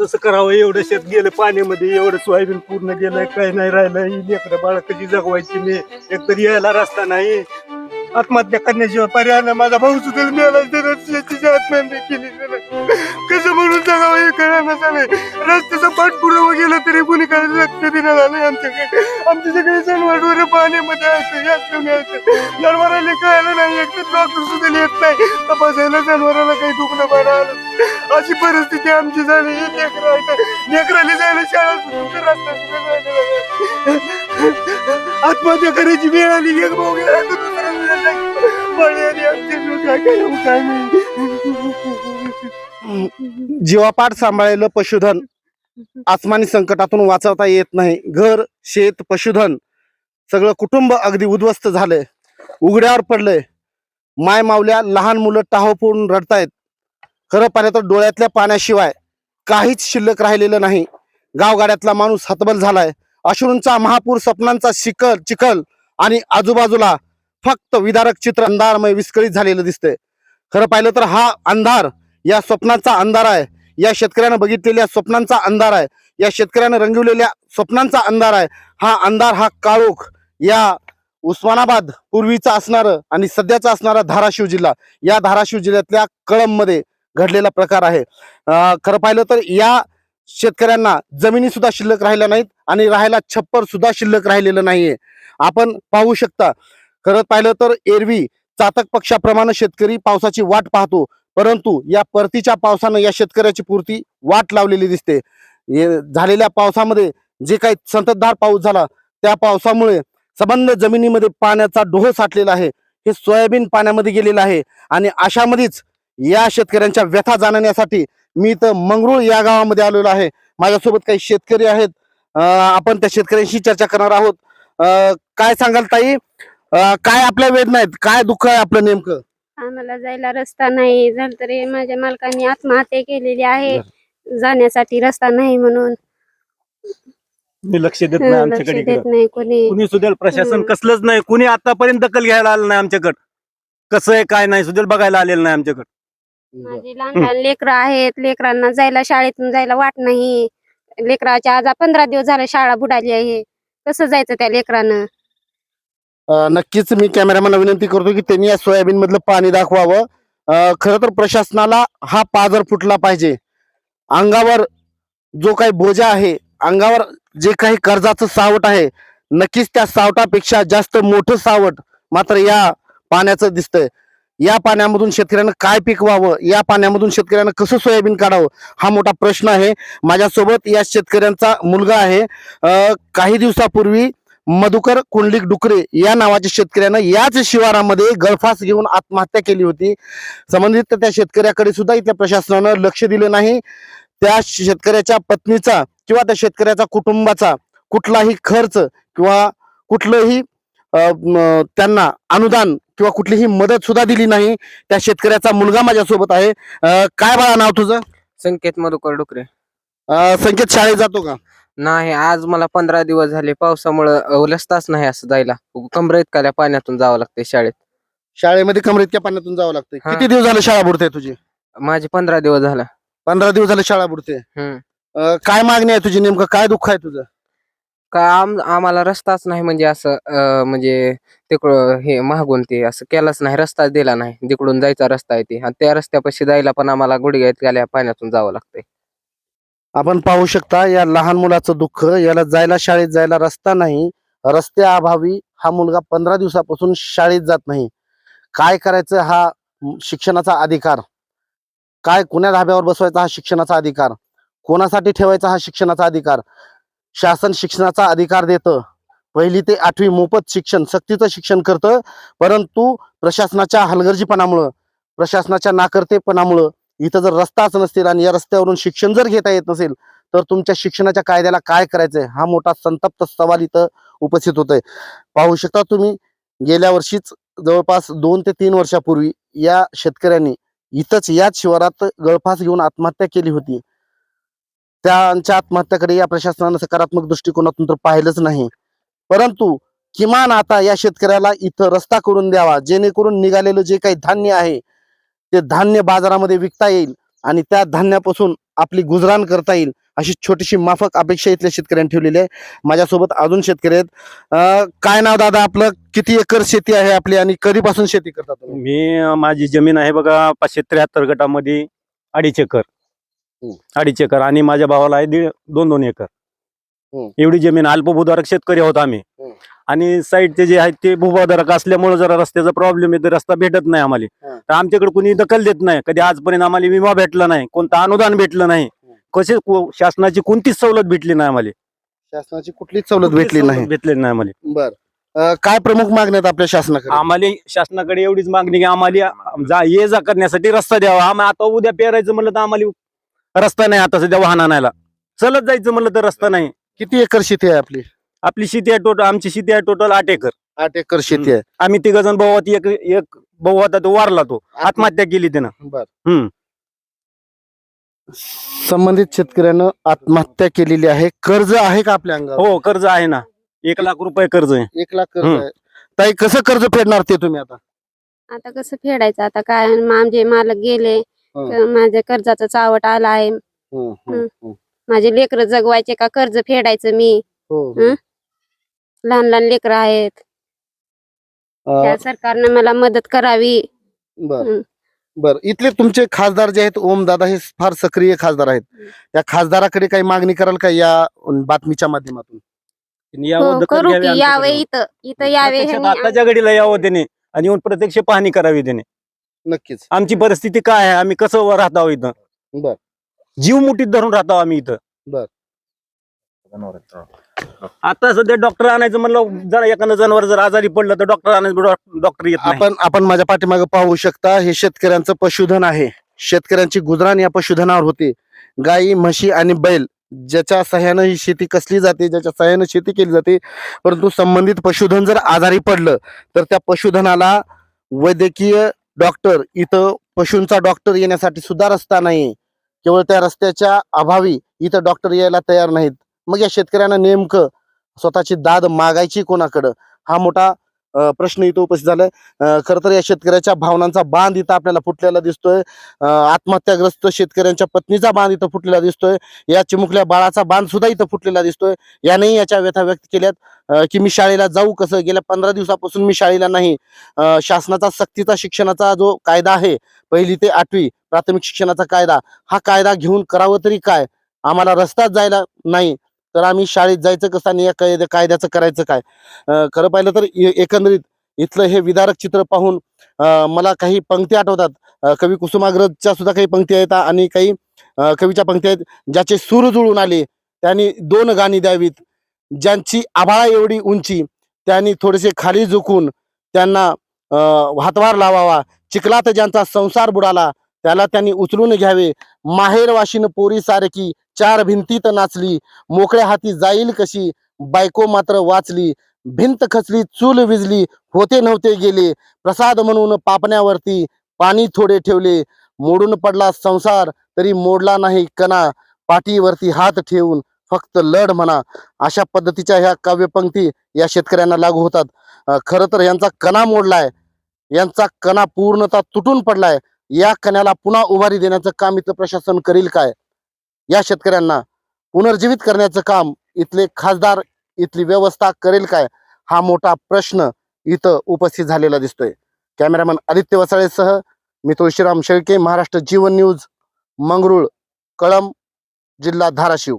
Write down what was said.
तसं करावं एवढं शेत गेलं पाण्यामध्ये एवढं सोयाबीन पूर्ण गेलंय काही नाही राहिलं लेकरं बाळ कधी जगवायची मी? एकतर यायला रस्ता नाही. आत्महत्या करण्याशिवाय पर्याय नाही. माझा भाऊ सुद्धा मिळाला त्यानं आत्महत्या केली कसं म्हणून जगावं हे कळायला झालंय रस्त्याचं पाठपुरावं गेलं तरी कोणी काय लक्ष दिलं झालंय आमच्याकडे. आमचे सगळे जनावर पाण्यामध्ये असतं जास्त मिळायचं जनावराला कळायला नाही. एक तर डॉक्टर सुद्धा येत नाही. तपासायला जनावराला काही दुखणं बरं आलं अशी परिस्थिती आमची झाली. ही लेकरं लेकराला जायला शाळा रस्ता सुद्धा आत्महत्या करायची वेळ आली. एक भाऊ गेला. जीवापाठ सांभाळलेलं पशुधन आसमानी संकटातून वाचवता येत नाही. घर शेत पशुधन सगळं कुटुंब अगदी उद्ध्वस्त झालंय. उघड्यावर पडलंय. माय मावल्या लहान मुलं टाहो रडतायत. खरं पाहिलं तर डोळ्यातल्या पाण्याशिवाय काहीच शिल्लक राहिलेलं नाही. गावगाड्यातला माणूस हतबल झालाय. अश्रूंचा महापूर स्वप्नांचा शिकल चिखल आणि आजूबाजूला फक्त विदारक चित्र अंधारमय विस्कळीत झालेलं दिसतंय. खरं पाहिलं तर हा अंधार या स्वप्नांचा अंधार आहे. या शेतकऱ्यानं बघितलेल्या स्वप्नांचा अंधार आहे. या शेतकऱ्यानं रंगवलेल्या स्वप्नांचा अंधार आहे. हा अंधार हा काळोख या उस्मानाबाद पूर्वीचा असणारं आणि सध्याचा असणारा धाराशिव जिल्हा. या धाराशिव जिल्ह्यातल्या कळंबमध्ये घडलेला प्रकार आहे. खरं पाहिलं तर या शेतकऱ्यांना जमिनी सुद्धा शिल्लक राहिल्या नाहीत आणि राहायला छप्पर सुद्धा शिल्लक राहिलेलं नाहीये. आपण पाहू शकता खरं पाहिलं तर एरवी चातक पक्षाप्रमाणे शेतकरी पावसाची वाट पाहतो. परंतु या परतीच्या पावसानं या शेतकऱ्याची पूर्ती वाट लावलेली दिसते. झालेल्या पावसामध्ये जे काही संततधार पाऊस झाला त्या पावसामुळे सबंध जमिनीमध्ये पाण्याचा डोह साठलेला आहे. हे सोयाबीन पाण्यामध्ये गेलेलं आहे आणि अशामध्येच या शेतकऱ्यांच्या व्यथा जाणण्यासाठी मी तर मंगरुळ या गावामध्ये आलेलो आहे. माझ्यासोबत काही शेतकरी आहेत. आपण त्या शेतकऱ्यांशी चर्चा करणार आहोत. काय सांगाल ताई? काय आपल्या वेदना आहेत काय दुःख आहे आपलं नेमकं? आम्हाला जायला रस्ता नाही. झालं तरी माझ्या मालकाने आत्महत्या केलेली आहे. जाण्यासाठी रस्ता नाही म्हणून. मी लक्ष देत नाही लक्ष आमच्याकडे देत इकडं. नाही कोणी. कुणी सुधेल प्रशासन हम्म. कसलंच नाही. कुणी आतापर्यंत दखल घ्यायला आलं नाही आमच्याकडे. कसं आहे काय नाही सुधेल बघायला आलेलं नाही आमच्याकडे. माझी लहान लहान लेकरं आहेत. लेकरांना जायला शाळेतून जायला वाट नाही. लेकराच्या आज पंधरा दिवस झाले शाळा बुडाली आहे. कसं जायचं त्या लेकरानं? नक्कीच मी कॅमेरामॅनला विनंती करतो की त्यांनी या सोयाबीन मधलं पाणी दाखवावं. खर खरं तर प्रशासनाला हा पाजर फुटला पाहिजे. अंगावर जो काही बोजा आहे अंगावर जे काही कर्जाचं सावट आहे नक्कीच त्या सावटापेक्षा जास्त मोठं सावट मात्र या पाण्याचं दिसतंय. या पाण्यामधून शेतकऱ्यांना काय पिकवावं या पाण्यामधून शेतकऱ्यांना कसं सोयाबीन काढावं हा मोठा प्रश्न आहे. माझ्यासोबत या शेतकऱ्यांचा मुलगा आहे. काही दिवसापूर्वी मधुकर कुंडलिक डुकरे या नावाच्या शेतकऱ्यानं याच शिवारामध्ये गळफास घेऊन आत्महत्या केली होती. संबंधित त्या शेतकऱ्याकडे सुद्धा इथल्या प्रशासनानं लक्ष दिलं नाही. त्या शेतकऱ्याच्या पत्नीचा किंवा त्या शेतकऱ्याचा कुटुंबाचा कुठलाही खर्च किंवा कुठलंही त्यांना अनुदान किंवा कुठलीही मदत सुद्धा दिली नाही. त्या शेतकऱ्याचा मुलगा माझ्यासोबत आहे. काय बाळा नाव तुझं? संकेत मधुकर डुकरे. संकेत शाळेत जातो का? नाही आज मला पंधरा दिवस झाले. पावसामुळं रस्ताच नाही असं जायला. कमरेत काल्या पाण्यातून जावं लागते शाळेत. शाळेमध्ये कमरेतक्या पाण्यातून जावं लागतं हा. किती दिवस झाले शाळा बुडते तुझी? माझे पंधरा दिवस झाला. पंधरा दिवस झाले शाळा बुडते. हम्म. अं, काय मागणी आहे तुझी? नेमकं काय दुःख आहे तुझं? का आम आम्हाला रस्ताच नाही म्हणजे असं अं, म्हणजे तिकडं हे मागून ते असं केलाच नाही रस्ताच दिला नाही. जिकडून जायचा रस्ता आहे ते. आणि त्या रस्त्यापाशी जायला पण आम्हाला गुडघ्यात गेल्या पाण्यातून जावं लागतंय. आपण पाहू शकता या लहान मुलाचं दुःख याला जायला शाळेत जायला रस्ता नाही. रस्त्याअभावी हा मुलगा पंधरा दिवसापासून शाळेत जात नाही. काय करायचं हा शिक्षणाचा अधिकार? काय कुण्या धाब्यावर बसवायचा हा शिक्षणाचा अधिकार? कोणासाठी ठेवायचा हा शिक्षणाचा अधिकार? शासन शिक्षणाचा अधिकार देतं. पहिली ते आठवी मोफत शिक्षण सक्तीचं शिक्षण करतं. परंतु प्रशासनाच्या हलगर्जीपणामुळं प्रशासनाच्या नाकर्तेपणामुळं इथं जर रस्ताच नसतील आणि या रस्त्यावरून शिक्षण जर घेता येत नसेल तर तुमच्या शिक्षणाच्या कायद्याला काय करायचंय? हा मोठा संतप्त सवाल इथं उपस्थित होतोय. पाहू शकता तुम्ही गेल्या वर्षीच जवळपास दोन ते तीन वर्षापूर्वी या शेतकऱ्यांनी इथंच याच शिवारात गळफास घेऊन आत्महत्या केली होती. त्यांच्या आत्महत्याकडे या प्रशासनानं सकारात्मक दृष्टिकोनातून तर पाहिलंच नाही. परंतु किमान आता या शेतकऱ्याला इथं रस्ता करून द्यावा जेणेकरून निघालेलं जे काही धान्य आहे ते धान्य बाजारामध्ये विकता येईल आणि त्या धान्यापासून आपली गुजराण करता येईल अशी छोटीशी माफक अपेक्षा इथल्या शेतकऱ्यांनी ठेवलेली आहे माझ्यासोबत अजून शेतकरी आहेत काय नाव दादा आपलं किती एकर शेती आहे आपली आणि कधीपासून शेती करता तुम्ही मी माझी जमीन आहे बघा पाचशे त्र्याहत्तर गटामध्ये अडीच एकर. अडीच एकर आणि माझ्या भावाला आहे दोन दोन एकर. एवढी जमीन अल्पभूधारक शेतकरी आहोत आम्ही. आणि साईडचे जे आहेत ते भूभाधारक असल्यामुळे जरा रस्त्याचा प्रॉब्लेम आहे तर रस्ता भेटत नाही आम्हाला. तर आमच्याकडे कुणी दखल देत नाही. कधी आजपर्यंत आम्हाला विमा भेटला नाही कोणतं अनुदान भेटलं नाही. कसे शासनाची कोणतीच सवलत भेटली नाही आम्हाला. शासनाची कुठलीच सवलत भेटली नाही. भेटली नाही आम्हाला. बर. काय प्रमुख मागण्या आहेत आपल्या शासनाकडे? आम्हाला शासनाकडे एवढीच मागणी की आम्हाला जा ये जा करण्यासाठी रस्ता द्यावा. आम्ही आता उद्या पेरायचं म्हणलं तर आम्हाला रस्ता नाही आता सध्या वाहन आणायला चलत जायचं म्हणलं तर रस्ता नाही. किती एकर शेती आहे आपली? आपली शेती आहे टोटल आमची शेती आहे टोटल आठ एकर. आठ एकर शेती आहे. आम्ही तिघ जण भाऊ एक एक भाऊ होता तो वारला तो. आत्महत्या केली त्यानं. बर. हम्म. संबंधित शेतकऱ्यानं आत्महत्या केलेली आहे. कर्ज आहे का आपल्या अंगावर? हो कर्ज आहे ना. एक लाख रुपये कर्ज आहे. एक लाख कर्ज हम्म. आहे. ताई कसं कर्ज फेडणार ते तुम्ही आता? आता कसं फेडायचं? आता काय आमचे मालक गेले. हं. तर माझ्या कर्जाचा चावट आला आहे. हम्म, हम्म, हम्म. माझे लेकरं जगवायचे का? कर्ज फेडायचं मी. हो, हो. लहान लहान लेकरं आहेत. अं, त्या सरकारनं मला मदत करावी. बर. बर. इथले तुमचे खासदार जे आहेत ओम दादा हे फार सक्रिय खासदार आहेत. त्या खासदाराकडे काही मागणी कराल का या बातमीच्या माध्यमातून? त्यांनी यावं, हो दखल करू घ्यावी की यावे. इथं. इथं यावे प्रत्यक्षात ह्यांनी आताच्या घडीला यावं त्याने आणि येऊन प्रत्यक्ष पाहणी करावी त्याने. नक्कीच. आमची परिस्थिती काय आहे? आम्ही कसं राहतो आहोत इथं? बर. जीव मुठीत धरून राहतो आम्ही इथं. बर. आता सध्या डॉक्टर आणायचं म्हणलं जरा एखादं जनावर जर आजारी पडलं तर डॉक्टर आणायचं डॉक्टर येत नाही. आपण आपण माझ्या पाठीमागे पाहू शकता हे शेतकऱ्यांचं पशुधन आहे. शेतकऱ्यांची गुजराण या पशुधनावर होते. गाई म्हशी आणि बैल ज्याच्या सहाय्यानं ही शेती कसली जाते ज्याच्या सहाय्यानं शेती केली जाते परंतु संबंधित पशुधन जर आजारी पडलं तर त्या पशुधनाला वैद्यकीय डॉक्टर इथं पशूंचा डॉक्टर येण्यासाठी सुद्धा रस्ता नाही केवळ त्या रस्त्याच्या अभावी इथं डॉक्टर यायला तयार नाहीत. मग या शेतकऱ्यांना नेमकं स्वतःची दाद मागायची कोणाकडं? हा मोठा प्रश्न इथं उपस्थित झालाय. खरं तर या शेतकऱ्याच्या भावनांचा बांध इथं आपल्याला फुटलेला दिसतोय. आत्महत्याग्रस्त शेतकऱ्यांच्या पत्नीचा बांध इथं फुटलेला दिसतोय. या चिमुकल्या बाळाचा बांध सुद्धा इथं फुटलेला दिसतोय. यानेही याच्या व्यथा व्यक्त केल्यात. की मी शाळेला जाऊ कसं? गेल्या पंधरा दिवसापासून मी शाळेला नाही. शासनाचा सक्तीचा शिक्षणाचा जो कायदा आहे पहिली ते आठवी प्राथमिक शिक्षणाचा कायदा हा कायदा घेऊन करावं तरी काय? आम्हाला रस्ताच जायला नाही. तर आम्ही शाळेत जायचं कसं आणि या कायद्या कायद्याचं करायचं काय? खरं पाहिलं तर एकंदरीत इथलं हे विदारक चित्र पाहून मला काही पंक्ती आठवतात. कवी कुसुमाग्रजच्या सुद्धा काही पंक्ती आहेत आणि काही कवीच्या पंक्ती आहेत ज्याचे सूर जुळून आले. त्यांनी दोन गाणी द्यावीत. ज्यांची आभाळा एवढी उंची त्यांनी थोडेसे खाली झुकून त्यांना अं, हातभार लावावा. चिखलात ज्यांचा संसार बुडाला त्याला त्यांनी उचलून घ्यावे. माहेर वाशिन पोरी सारखी चार भिंतीत नाचली. मोकळ्या हाती जाईल कशी? बायको मात्र वाचली. भिंत खचली चूल विजली. होते नव्हते गेले. प्रसाद म्हणून पापण्यावरती पाणी थोडे ठेवले. मोडून पडला संसार तरी मोडला नाही कणा. पाठीवरती हात ठेवून फक्त लढ म्हणा. अशा पद्धतीच्या ह्या काव्यपंक्ती या शेतकऱ्यांना लागू होतात. खरं तर यांचा कणा मोडलाय. यांचा कणा पूर्णतः तुटून पडलाय. या कण्याला पुन्हा उभारी देण्याचं काम इथलं प्रशासन करील काय? या शेतकऱ्यांना पुनर्जीवित करण्याचं काम इथले खासदार इथली व्यवस्था करेल काय? हा मोठा प्रश्न इथं उपस्थित झालेला दिसतोय. कॅमेरामॅन आदित्य वसाळेसह मी तुळशीराम शेळके महाराष्ट्र जीवन न्यूज मंगरुळ कळम जिल्हा धाराशिव.